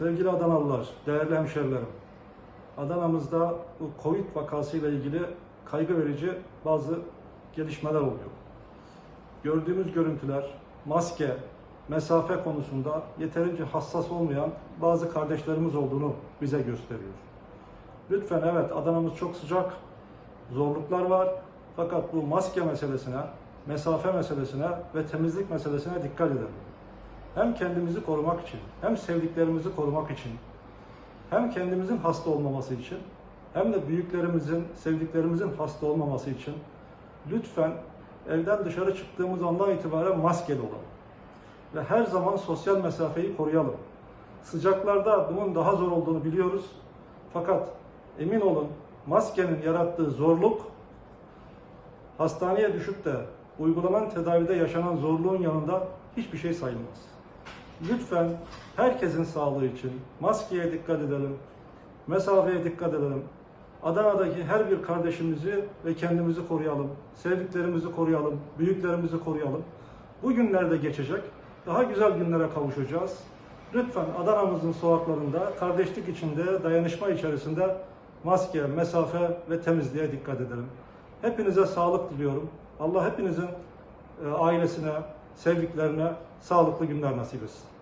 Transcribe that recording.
Adanalılar, değerli hemşerilerim. Adana'mızda bu Covid vakasıyla ilgili kaygı verici bazı gelişmeler oluyor. Gördüğümüz görüntüler, maske, mesafe konusunda yeterince hassas olmayan bazı kardeşlerimiz olduğunu bize gösteriyor. Lütfen evet Adana'mız çok sıcak, zorluklar var. Fakat bu maske meselesine, mesafe meselesine ve temizlik meselesine dikkat edelim. Hem kendimizi korumak için, hem sevdiklerimizi korumak için, hem kendimizin hasta olmaması için, hem de büyüklerimizin, sevdiklerimizin hasta olmaması için lütfen evden dışarı çıktığımız andan itibaren maskeli olalım. Ve her zaman sosyal mesafeyi koruyalım. Sıcaklarda bunun daha zor olduğunu biliyoruz. Fakat emin olun maskenin yarattığı zorluk hastaneye düşüp de uygulanan tedavide yaşanan zorluğun yanında hiçbir şey sayılmaz. Lütfen herkesin sağlığı için maskeye dikkat edelim, mesafeye dikkat edelim. Adana'daki her bir kardeşimizi ve kendimizi koruyalım, sevdiklerimizi koruyalım, büyüklerimizi koruyalım. Bu günlerde geçecek, daha güzel günlere kavuşacağız. Lütfen Adana'mızın sokaklarında kardeşlik içinde, dayanışma içerisinde maske, mesafe ve temizliğe dikkat edelim. Hepinize sağlık diliyorum. Allah hepinizin e, ailesine, sevdiklerine sağlıklı günler nasip etsin.